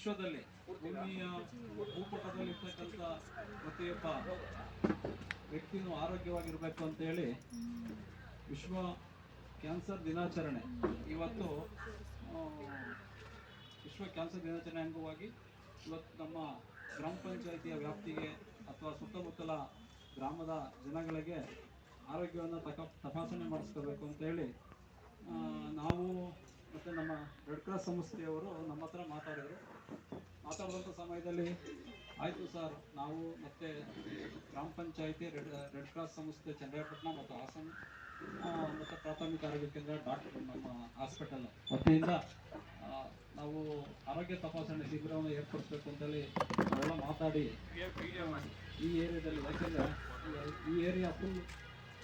ವಿಶ್ವದಲ್ಲಿ ಭೂಮಿಯ ಭೂಪಟದಲ್ಲಿ ಇರ್ತಕ್ಕಂಥ ಪ್ರತಿಯೊಬ್ಬ ವ್ಯಕ್ತಿನೂ ಆರೋಗ್ಯವಾಗಿರಬೇಕು ಅಂತೇಳಿ ವಿಶ್ವ ಕ್ಯಾನ್ಸರ್ ದಿನಾಚರಣೆ. ಇವತ್ತು ವಿಶ್ವ ಕ್ಯಾನ್ಸರ್ ದಿನಾಚರಣೆ ಅಂಗವಾಗಿ ಇವತ್ತು ನಮ್ಮ ಗ್ರಾಮ ಪಂಚಾಯಿತಿಯ ವ್ಯಾಪ್ತಿಗೆ ಅಥವಾ ಸುತ್ತಮುತ್ತಲ ಗ್ರಾಮದ ಜನಗಳಿಗೆ ಆರೋಗ್ಯವನ್ನು ತಕ, ತಪಾಸಣೆ ಮಾಡಿಸ್ಕೋಬೇಕು ಅಂತೇಳಿ ನಾವು ಮತ್ತು ನಮ್ಮ ರೆಡ್ ಕ್ರಾಸ್ ಸಂಸ್ಥೆಯವರು ನಮ್ಮ ಹತ್ರ ಮಾತಾಡಿದರು. ಮಾತಾಡುವಂಥ ಸಮಯದಲ್ಲಿ ಆಯಿತು ಸರ್, ನಾವು ಮತ್ತು ಗ್ರಾಮ ಪಂಚಾಯಿತಿ ರೆಡ್ ರೆಡ್ ಕ್ರಾಸ್ ಸಂಸ್ಥೆ ಚಂದ್ರಪಟ್ಟಣ ಮತ್ತು ಹಾಸನ ಮತ್ತು ಪ್ರಾಥಮಿಕ ಆರೋಗ್ಯ ಕೇಂದ್ರ ಡಾಕ್ಟರ್ ನಮ್ಮ ಹಾಸ್ಪಿಟಲ್ ವತಿಯಿಂದ ನಾವು ಆರೋಗ್ಯ ತಪಾಸಣೆ ಶಿಬಿರವನ್ನು ಏರ್ಪಡಿಸಬೇಕು ಅಂತೇಳಿ ನಾವೆಲ್ಲ ಮಾತಾಡಿ ಈ ಏರಿಯಾದಲ್ಲಿ ಯಾಕೆಂದರೆ ಈ ಏರಿಯಾ ಫುಲ್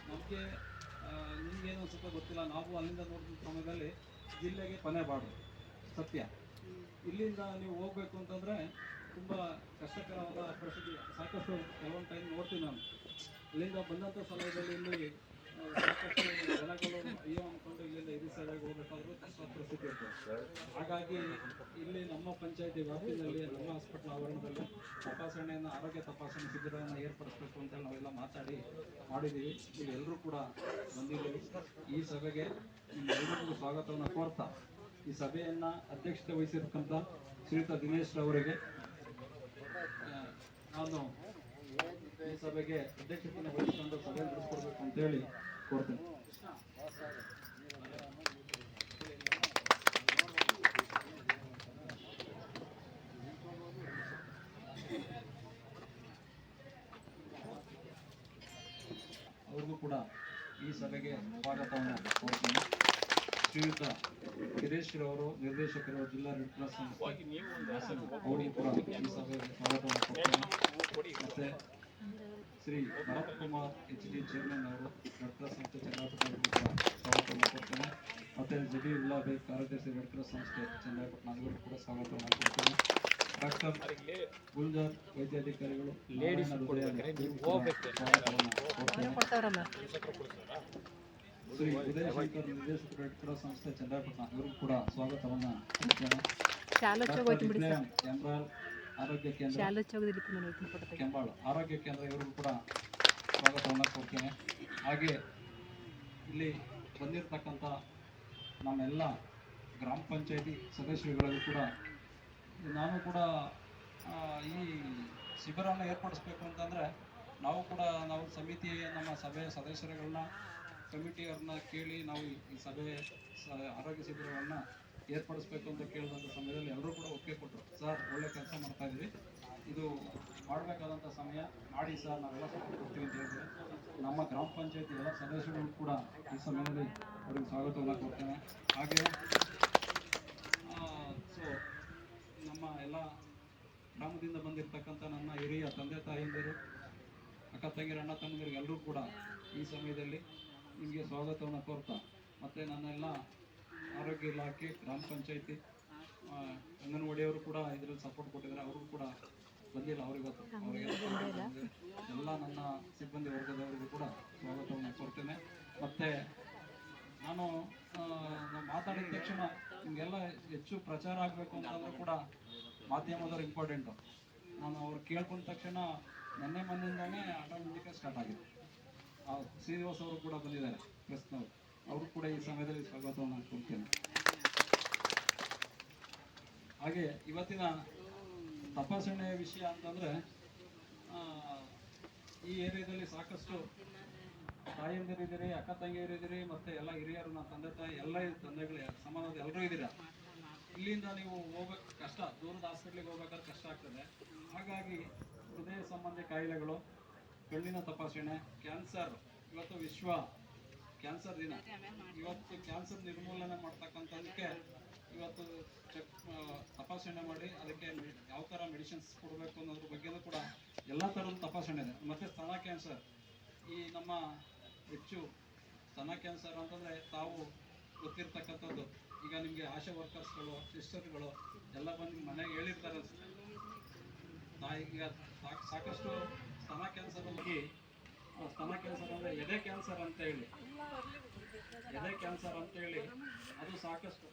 ನಮಗೆ ನಿಮಗೇನು ಸ್ವಲ್ಪ ಗೊತ್ತಿಲ್ಲ. ನಾವು ಅಲ್ಲಿಂದ ನೋಡಿದ ಸಮಯದಲ್ಲಿ ಜಿಲ್ಲೆಗೆ ಕೊನೆ ಸತ್ಯ. ಇಲ್ಲಿಂದ ನೀವು ಹೋಗ್ಬೇಕು ಅಂತಂದರೆ ತುಂಬ ಕಷ್ಟಕರವಾದ ಪರಿಸ್ಥಿತಿ. ಸಾಕಷ್ಟು ಕೆಲವೊಂದು ಟೈಮ್ ನೋಡ್ತೀನಿ ನಾನು. ಇಲ್ಲಿಂದ ಬಂದಂಥ ಸಮಯದಲ್ಲಿ ಇಲ್ಲಿ ಜನಗಳು ಅಯ್ಯೋ ಹಾಗಾಗಿ ಇಲ್ಲಿ ನಮ್ಮ ಪಂಚಾಯತಿ ವ್ಯಾಪ್ತಿಯಲ್ಲಿ, ನಮ್ಮ ಹಾಸ್ಪಿಟಲ್ ಆವರಣದಲ್ಲಿ ತಪಾಸಣೆಯನ್ನು, ಆರೋಗ್ಯ ತಪಾಸಣೆ ಶಿಬಿರವನ್ನು ಏರ್ಪಡಿಸಬೇಕು ಅಂತ ನಾವೆಲ್ಲ ಮಾತಾಡಿ ಮಾಡಿದ್ದೀವಿ. ಎಲ್ಲರೂ ಕೂಡ ಬಂದಿದ್ದೀವಿ ಈ ಸಭೆಗೆ ನಿಮ್ಮೆಲ್ಲರಿಗೂ ಸ್ವಾಗತವನ್ನು ಕೋರ್ತಾ, ಈ ಸಭೆಯನ್ನು ಅಧ್ಯಕ್ಷತೆ ವಹಿಸಿರ್ತಕ್ಕಂಥ ಶ್ರೀಯುತ ದಿನೇಶ್ ಅವರಿಗೆ ನಾನು ಸಭೆಗೆ ಅಧ್ಯಕ್ಷತೆಯನ್ನು ವಹಿಸಿಕೊಂಡು ಸಭೆ ನಡೆಸ್ಕೊಡ್ಬೇಕು ಅಂತೇಳಿ ಕೋರ್ತೇನೆ. ಅವ್ರಿಗೂ ಕೂಡ ಈ ಸಭೆಗೆ ಸ್ವಾಗತವನ್ನು ಕೋರ್ತೀನಿ. ಶ್ರೀಯುತ ಗಿರೀಶ್ ನಿರ್ದೇಶಕರ, ಜಿಲ್ಲಾ ರೆಡ್ ಕ್ರಾಸ್ ಅವರಿಗೆ ಕೂಡ ಈ ಸಭೆಗೆ ಸ್ವಾಗತವನ್ನು ಕೊಡ್ತೇನೆ ಮತ್ತೆ Shri Bharat Kumar H D chairman ಅವರು ರೆಡ್ ಕ್ರಾಸ್ ಸಂಸ್ಥೆ ಚನ್ನಪಟ್ಟಣ ಸ್ವಾಗತ ಮಾಡ್ಕೊಡ್ತೇನೆ ಕೊಡ್ತೇನೆ ಮತ್ತೆ ಜಿ ಡಿ ಉಲ್ಲಾಬೆ ಕಾರ್ಯದರ್ಶಿ ರೆಡ್ ಕ್ರಾಸ್ ಸಂಸ್ಥೆ ಚನ್ನಪಟ್ಟಣ ಅವರು ಕೂಡ ಸ್ವಾಗತ ಮಾಡ್ಕೊಡ್ತೇನೆ ಡಾಕ್ಟರ್ ಗುಲ್ಜಾರ್ ವೈದ್ಯಾಧಿಕಾರಿಗಳು ಲೇಡೀಸ್ ಶ್ರೀ ಉದಯ ಶಂಕರ್ ನಿರ್ದೇಶಕ ರೆಡ್ ಕ್ರಾಸ್ ಸಂಸ್ಥೆ ಚನ್ನಪಟ್ಟಣ ಇವರು ಕೂಡ ಸ್ವಾಗತವನ್ನು ಆರೋಗ್ಯ ಕೇಂದ್ರ ಕೆಂಬಾಳ. ಆರೋಗ್ಯ ಕೇಂದ್ರ ಇವರಿಗೂ ಕೂಡ ಸ್ವಾಗತವನ್ನು ಕೊಡ್ತೇನೆ. ಹಾಗೆ ಇಲ್ಲಿ ಬಂದಿರತಕ್ಕಂಥ ನಮ್ಮೆಲ್ಲ ಗ್ರಾಮ ಪಂಚಾಯತಿ ಸದಸ್ಯರುಗಳಿಗೂ ಕೂಡ ನಾನು ಕೂಡ ಈ ಶಿಬಿರವನ್ನು ಏರ್ಪಡಿಸ್ಬೇಕು ಅಂತಂದರೆ ನಾವು ಕೂಡ ನಾವು ಸಮಿತಿ ನಮ್ಮ ಸಭೆಯ ಸದಸ್ಯರುಗಳನ್ನ ಕಮಿಟಿಯವ್ರನ್ನ ಕೇಳಿ ನಾವು ಈ- ಈ ಸಭೆ ಆರೋಗ್ಯ ಶಿಬಿರವನ್ನು ಏರ್ಪಡಿಸ್ಬೇಕು ಅಂತ ಕೇಳಿದಂಥ ಸಮಯದಲ್ಲಿ ಎಲ್ಲರೂ ಕೂಡ ಒಪ್ಪಿಗೆ ಕೊಟ್ಟರು ಸರ್ ಒಳ್ಳೆ ಕೆಲಸ ಮಾಡ್ತಾ ಇದ್ದೀವಿ ಇದು ಮಾಡಬೇಕಾದಂಥ ಸಮಯ. ಮಾಡಿ ಸರ್ ನಾವೆಲ್ಲ ಸಪೋರ್ಟ್ ಕೊಡ್ತೀವಿ ಅಂತ ಹೇಳಿದ್ರೆ ನಮ್ಮ ಗ್ರಾಮ ಪಂಚಾಯತಿ ಎಲ್ಲ ಸದಸ್ಯರು ಕೂಡ ಈ ಸಮಯದಲ್ಲಿ ಅವ್ರಿಗೆ ಸ್ವಾಗತವನ್ನು ಕೊಡ್ತೇನೆ. ಹಾಗೆ ಸೊ ನಮ್ಮ ಎಲ್ಲ ಗ್ರಾಮದಿಂದ ಬಂದಿರತಕ್ಕಂಥ ನನ್ನ ಹಿರಿಯ ತಂದೆ ತಾಯಿಯಂದಿರು, ಅಕ್ಕ ತಂಗಿರ ಅಣ್ಣ ತಮ್ಮಂದಿರಿಗೆ ಎಲ್ಲರೂ ಕೂಡ ಈ ಸಮಯದಲ್ಲಿ ನಿಮಗೆ ಸ್ವಾಗತವನ್ನು ಕೋರ್ತಾ, ಮತ್ತು ನನ್ನೆಲ್ಲ ಆರೋಗ್ಯ ಇಲಾಖೆ ಗ್ರಾಮ ಪಂಚಾಯತಿ ಅಂಗನವಾಡಿಯವರು ಕೂಡ ಇದರಲ್ಲಿ ಸಪೋರ್ಟ್ ಕೊಟ್ಟಿದ್ದಾರೆ. ಅವ್ರಿಗೂ ಕೂಡ ಬಂದಿಲ್ಲ. ಅವರಿವತ್ತು ಅವರಿಗೆ ಎಲ್ಲ ನನ್ನ ಸಿಬ್ಬಂದಿ ವರ್ಗದವರಿಗೂ ಕೂಡ ಸ್ವಾಗತವನ್ನು ಕೊಡ್ತೇನೆ ಮತ್ತು ನಾನು ಮಾತಾಡಿದ ತಕ್ಷಣ ನಿಮಗೆಲ್ಲ ಹೆಚ್ಚು ಪ್ರಚಾರ ಆಗಬೇಕು ಅಂತಂದ್ರೂ ಕೂಡ ಮಾಧ್ಯಮದವ್ರು ಇಂಪಾರ್ಟೆಂಟು ನಾನು ಅವ್ರು ಕೇಳ್ಕೊಂಡ ತಕ್ಷಣ ನೆನ್ನೆ ಮೊನ್ನೆಯಿಂದಾನೇ ಆಟೋಮೆಟಿಕ್ ಸ್ಟಾರ್ಟ್ ಆಗಿದೆ. ಶ್ರೀನಿವಾಸ್ ಅವರು ಕೂಡ ಬಂದಿದ್ದಾರೆ ಪ್ರೆಸ್ನವರು ಅವರು ಕೂಡ ಈ ಸಮಯದಲ್ಲಿ ಸ್ವಾಗತವನ್ನು ಕೊಡ್ತೇನೆ ಹಾಗೆ ಇವತ್ತಿನ ತಪಾಸಣೆಯ ವಿಷಯ ಅಂತಂದ್ರೆ ಈ ಏರಿಯಾದಲ್ಲಿ ಸಾಕಷ್ಟು ತಾಯಂದಿರಿದ್ದೀರಿ, ಅಕ್ಕ ತಂಗಿಯರಿದ್ದೀರಿ, ಮತ್ತೆ ಎಲ್ಲ ಹಿರಿಯರು ನನ್ನ ತಂದೆ ತಾಯಿ, ಎಲ್ಲ ತಂದೆಗಳು ಸಮಾನದ ಎಲ್ಲರೂ ಇದ್ದೀರಾ? ಇಲ್ಲಿಂದ ನೀವು ಹೋಗ್ಬೇಕು ಕಷ್ಟ, ದೂರದ ಹಾಸ್ಪಿಟ್ಲಿಗೆ ಹೋಗ್ಬೇಕಾದ್ರೆ ಕಷ್ಟ ಆಗ್ತದೆ. ಹಾಗಾಗಿ ಹೃದಯ ಸಂಬಂಧಿ ಕಾಯಿಲೆಗಳು, ಕಣ್ಣಿನ ತಪಾಸಣೆ, ಕ್ಯಾನ್ಸರ್, ಇವತ್ತು ವಿಶ್ವ ಕ್ಯಾನ್ಸರ್ ದಿನ. ಇವತ್ತು ಕ್ಯಾನ್ಸರ್ ನಿರ್ಮೂಲನೆ ಮಾಡ್ತಕ್ಕಂಥದಕ್ಕೆ ಇವತ್ತು ಚೆಕ್ ತಪಾಸಣೆ ಮಾಡಿ ಅದಕ್ಕೆ ಯಾವ ಥರ ಮೆಡಿಸಿನ್ಸ್ ಕೊಡಬೇಕು ಅನ್ನೋದ್ರ ಬಗ್ಗೆನೂ ಕೂಡ ಎಲ್ಲ ಥರದ ತಪಾಸಣೆ ಇದೆ. ಮತ್ತು ಸ್ತನ ಕ್ಯಾನ್ಸರ್ ಈ ನಮ್ಮ ಹೆಚ್ಚು ಸ್ತನ ಕ್ಯಾನ್ಸರ್ ಅಂತಂದರೆ ತಾವು ಗೊತ್ತಿರ್ತಕ್ಕಂಥದ್ದು. ಈಗ ನಿಮಗೆ ಆಶಾ ವರ್ಕರ್ಸ್ಗಳು ಸಿಸ್ಟರ್ಗಳು ಎಲ್ಲ ಬಂದು ಮನೆಗೆ ಹೇಳಿರ್ತಾರೆ ತಾಯಿ ಈಗ ಸಾಕ್- ಸಾಕಷ್ಟು ಸ್ತನ ಕ್ಯಾನ್ಸರ್ ಹೋಗಿ ಸ್ತನ ಕ್ಯಾನ್ಸರ್ ಅಂದರೆ ಎದೆ ಕ್ಯಾನ್ಸರ್ ಅಂತ ಹೇಳಿ. ಎದೆ ಕ್ಯಾನ್ಸರ್ ಅಂತೇಳಿ ಅದು ಸಾಕಷ್ಟು?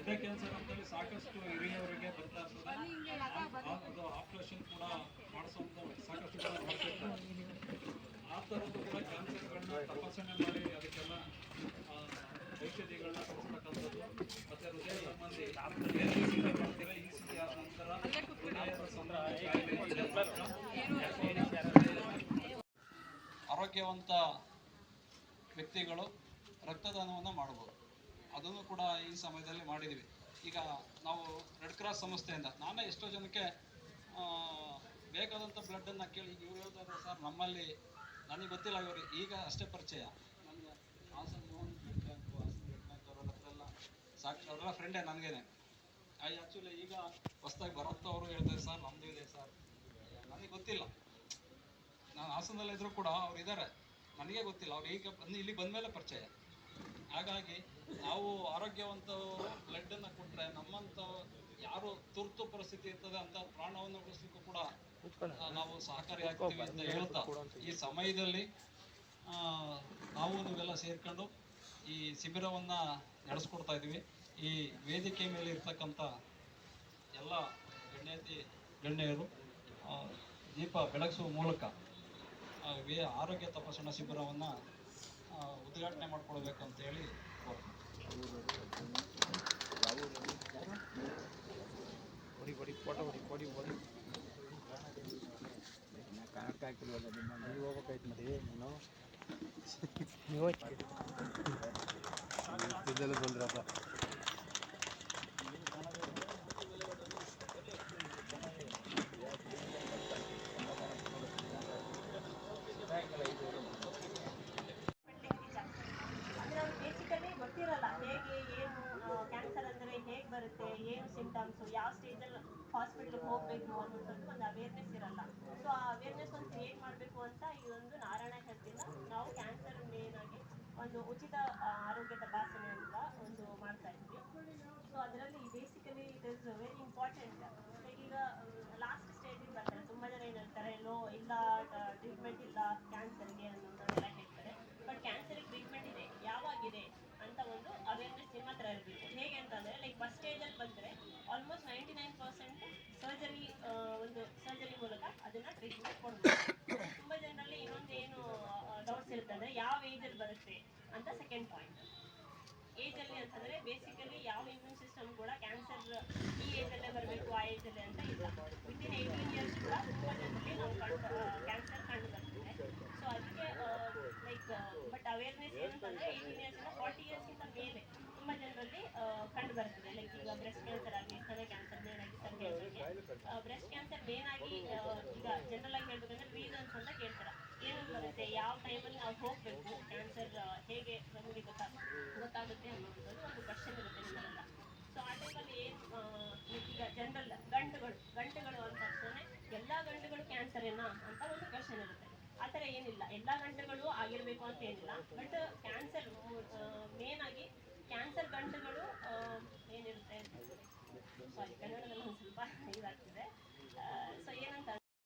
ಎದೆ ಕ್ಯಾನ್ಸರ್ ಅಂತೇಳಿ ಸಾಕಷ್ಟು ಹಿರಿಯವರಿಗೆ ಬರ್ತಾ ಇರ್ತದೆ. ಆಪರೇಷನ್ ಕೂಡ ಮಾಡಿಸೋದು, ಸಾಕಷ್ಟು ಜನ ಮಾಡ್ತಿರ್ತಾರೆ. ಆ ಥರದ್ದು ಕೂಡ ಕ್ಯಾನ್ಸರ್ಗಳನ್ನ ತಪಾಸಣೆ ಮಾಡಿ ಅದಕ್ಕೆಲ್ಲ ಔಷಧಿಗಳನ್ನ ಕೊಡಿಸ್ತಕ್ಕಂಥದ್ದು. ಮತ್ತೆ ಹೃದಯ ಸಂಬಂಧಿ ಆರೋಗ್ಯವಂತ ವ್ಯಕ್ತಿಗಳು ರಕ್ತದಾನವನ್ನು ಮಾಡ್ಬೋದು. ಅದನ್ನು ಕೂಡ ಈ ಸಮಯದಲ್ಲಿ ಮಾಡಿದ್ದೀವಿ ಈಗ ನಾವು ರೆಡ್ ಕ್ರಾಸ್ ಸಂಸ್ಥೆಯಿಂದ ನಾನೇ ಎಷ್ಟೋ ಜನಕ್ಕೆ ಬೇಕಾದಂಥ ಬ್ಲಡ್ಡನ್ನು ಕೇಳಿ ಈಗ ಇವ್ರು ಹೇಳ್ತಾರೆ ಸರ್, ನಮ್ಮಲ್ಲಿ ನನಗೆ ಗೊತ್ತಿಲ್ಲ ಇವರು, ಈಗ ಅಷ್ಟೇ ಪರಿಚಯ. ನನಗೆ Hassan blood bank Hassan blood bank ಅವರ ಹತ್ರೆಲ್ಲ ಸಾಕ್ಷಿ ಸಾಕು ಅವರೆಲ್ಲ ಫ್ರೆಂಡೇ ನನಗೇನೆ. ಆ್ಯಕ್ಚುಲಿ ಈಗ ಹೊಸ್ದಾಗಿ ಅವರು ಹೇಳ್ತಾರೆ, ಸರ್ ನಮ್ಮದು ಇದೆ, ಸರ್. ನನಗೆ ಗೊತ್ತಿಲ್ಲ. ನಾನು ಹಾಸನದಲ್ಲಿ ಇದ್ರು ಕೂಡ ಅವ್ರು ಇದ್ದಾರೆ ನನಗೆ ಗೊತ್ತಿಲ್ಲ ಅವ್ರು ಈಗ ಬಂದು ಇಲ್ಲಿ ಬಂದಮೇಲೆ ಪರಿಚಯ. ಹಾಗಾಗಿ ನಾವು ಆರೋಗ್ಯವಂತ ಬ್ಲಡ್ಡನ್ನು ಕೊಟ್ಟರೆ ನಮ್ಮಂಥ ಯಾರು ತುರ್ತು ಪರಿಸ್ಥಿತಿ ಇರ್ತದೆ ಅಂತ ಪ್ರಾಣವನ್ನು ಉಳಿಸಲಿಕ್ಕೂ ಕೂಡ ನಾವು ಸಹಕಾರಿ ಆಗ್ತೀವಿ ಅಂತ ಹೇಳ್ತಾ ಈ ಸಮಯದಲ್ಲಿ ಆ, ನಾವು ನೀವೆಲ್ಲ ಸೇರ್ಕೊಂಡು ಈ ಶಿಬಿರವನ್ನು ನಡೆಸ್ಕೊಡ್ತಾ ಇದ್ದೀವಿ. ಈ ವೇದಿಕೆ ಮೇಲೆ ಇರ್ತಕ್ಕಂಥ ಎಲ್ಲ ಗಣ್ಯತಿ ಗಣ್ಯರು ದೀಪ ಬೆಳಗಿಸುವ ಮೂಲಕ ಆರೋಗ್ಯ ತಪಾಸಣಾ ಶಿಬಿರವನ್ನು ಉದ್ಘಾಟನೆ ಮಾಡ್ಕೊಳ್ಬೇಕು ಅಂತ ಹೇಳಿ ಕೋರ್ತೀನಿ. ಅಂದ್ರೆ ಅವ್ರಿಗೆ ಬೇಸಿಕಲಿ ಗೊತ್ತಿರಲ್ಲ ಹೇಗೆ ಏನು ಕ್ಯಾನ್ಸರ್ ಅಂದರೆ ಹೇಗೆ ಬರುತ್ತೆ ಏನು ಸಿಂಟಮ್ಸು ಯಾವ ಸ್ಟೇಜಲ್ಲಿ ಹಾಸ್ಪಿಟ್ಲಿಗೆ ಹೋಗಬೇಕು ಅನ್ನೋದು ಒಂದು ಅವೇರ್ನೆಸ್ ಇರಲ್ಲ. ಸೊ ಆ ಅವೇರ್ನೆಸ್ ಒಂದು ಕ್ರಿಯೇಟ್ ಮಾಡಬೇಕು ಅಂತ ಈ ಒಂದು ನಾರಾಯಣ ಹೆಲ್ತಿಂದ ನಾವು ಕ್ಯಾನ್ಸರ್ ಮೇನ್ ಆಗಿ ಒಂದು ಉಚಿತ ಆರೋಗ್ಯ ತಪಾಸಣೆ ಅಂತ ಒಂದು ಮಾಡ್ತಾ ಇದ್ವಿ. ಸೊ ಅದರಲ್ಲಿ basically it is very important ಈಗ ಲಾಸ್ಟ್ ಸ್ಟೇಜಿಗೆ ಬರ್ತಾರೆ. ತುಂಬ ಜನ ಏನು ಹೇಳ್ತಾರೆ ಎಲ್ಲೋ ಇಲ್ಲ ಟ್ರೀಟ್ಮೆಂಟ್ ಇಲ್ಲ ಕ್ಯಾನ್ಸರ್ಗೆ ಅನ್ನೋದನ್ನೆಲ್ಲ ಹೇಳ್ತಾರೆ. ಬಟ್ ಕ್ಯಾನ್ಸರ್ಗೆ ಟ್ರೀಟ್ಮೆಂಟ್ ಇದೆ, ಯಾವಾಗಿದೆ ಅಂತ ಒಂದು ಅವೇರ್ನೆಸ್ ನಿಮ್ಮ ಹತ್ರ ಇರಬೇಕು. ಹೇಗೆ ಅಂತಂದರೆ ಲೈಕ್ ಫಸ್ಟ್ ಸ್ಟೇಜಲ್ಲಿ ಬಂದರೆ almost ninety nine percent surgery ಒಂದು ಸರ್ಜರಿ ಮೂಲಕ ಅದನ್ನು ಟ್ರೀಟ್ಮೆಂಟ್ ಕೊಡ್ಬೋದು ತುಂಬ ಜನರಲ್ಲಿ ಇನ್ನೊಂದು ಏನು ಡೌಟ್ಸ್ ಇರ್ತದೆ ಯಾವ ಏಜಲ್ಲಿ ಬರುತ್ತೆ ಅಂತ ಸೆಕೆಂಡ್ ಪಾಯಿಂಟ್ ಏಜಲ್ಲಿ ಅಂತಂದರೆ ಬೇಸಿಕಲಿ ಯಾವ ಇಮ್ಯೂನ್ ಸಿಸ್ಟಮ್ ಕೂಡ ಕ್ಯಾನ್ಸರ್ ಈ ಏಜಲ್ಲೇ ಬರಬೇಕು ಆ ಏಜಲ್ಲೇ ಅಂತ ಇಲ್ಲ. ವಿತಿನ್ ಏಯ್ಟೀನ್ ಇಯರ್ಸ್ ಕೂಡ ತುಂಬ ಜನರಲ್ಲಿ ನಾವು ಕಂಡು ಕ್ಯಾನ್ಸರ್ ಕಂಡು ಬರ್ತದೆ ಸೊ ಅದಕ್ಕೆ ಲೈಕ್ ಬಟ್ ಅವೇರ್ನೆಸ್ ಏನಂತಂದರೆ ಏಯ್ಟೀನ್ ಇಯರ್ಸಿಂದ ಫಾರ್ಟಿ ಇಯರ್ಸ್ಗಿಂತ ಮೇಲೆ ತುಂಬ ಜನರಲ್ಲಿ ಕಂಡು ಬರ್ತದೆ. ಲೈಕ್ ಈಗ ಬ್ರೆಸ್ಟ್ ಕ್ಯಾನ್ಸರ್ ಆಗಲಿ ಸ್ತನ ಕ್ಯಾನ್ಸರ್ ಮೇನಾಗಿ ಸರ್ ಬ್ರೆಸ್ಟ್ ಕ್ಯಾನ್ಸರ್ ಮೇನ್ ಆಗಿ ಆ, ಈಗ ಜನರಲ್ ಆಗಿ ಹೇಳ್ಬೇಕಂದ್ರೆ ರೀಸನ್ಸ್ ಅಂತ ಕೇಳ್ತಾರೆ. ಏನಂತ ಬರುತ್ತೆ? ಯಾವ ಟೈಮಲ್ಲಿ ನಾವು ಹೋಗಬೇಕು ಕ್ಯಾನ್ಸರ್ ಹೇಗೆ ನಮಗೆ ಗೊತ್ತಾ ಗೊತ್ತಾಗುತ್ತೆ ಅನ್ನೋದು ಒಂದು ಕ್ವಶನ್ ಇರುತ್ತೆ ನಿಮ್ಮಲ್ಲ ಸೊ ಆ ಟೈಮಲ್ಲಿ ಏನು ಈಗ ಜನರಲ್ ಗಂಟುಗಳು ಗಂಟುಗಳು ಅಂತ ತಕ್ಷಣ ಎಲ್ಲ ಗಂಟುಗಳು ಕ್ಯಾನ್ಸರೇನಾ ಅಂತ ಒಂದು ಕ್ವಶನ್ ಇರುತ್ತೆ. ಆ ಥರ ಏನಿಲ್ಲ. ಎಲ್ಲ ಗಂಟುಗಳು ಆಗಿರಬೇಕು ಅಂತ ಏನಿಲ್ಲ. ಬಟ್ ಕ್ಯಾನ್ಸರ್ ಮೇನ್ ಆಗಿ ಕ್ಯಾನ್ಸರ್ ಗಂಟುಗಳು ಏನಿರುತ್ತೆ? ಸಾರಿ ಕನ್ನಡದಲ್ಲಿ ಒಂದು ಸ್ವಲ್ಪ ಇದಾಗ್ತದೆ.